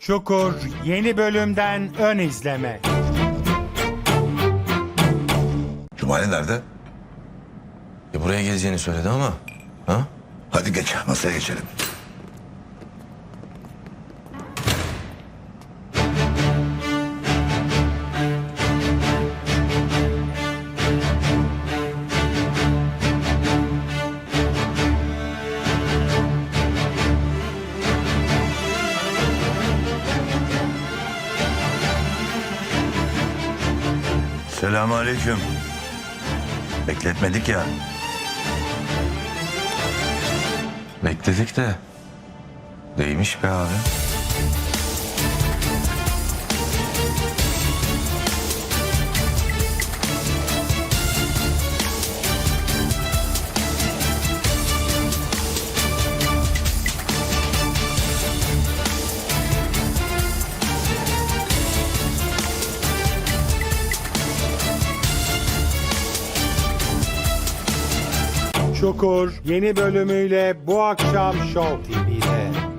Çukur yeni bölümden ön izleme. Cumali nerede? Ya buraya geleceğini söyledi ama. Ha? Hadi geç masaya geçelim. Selamünaleyküm. Bekletmedik ya. Bekledik de. Değmiş be abi. Çukur yeni bölümüyle bu akşam Show TV'de.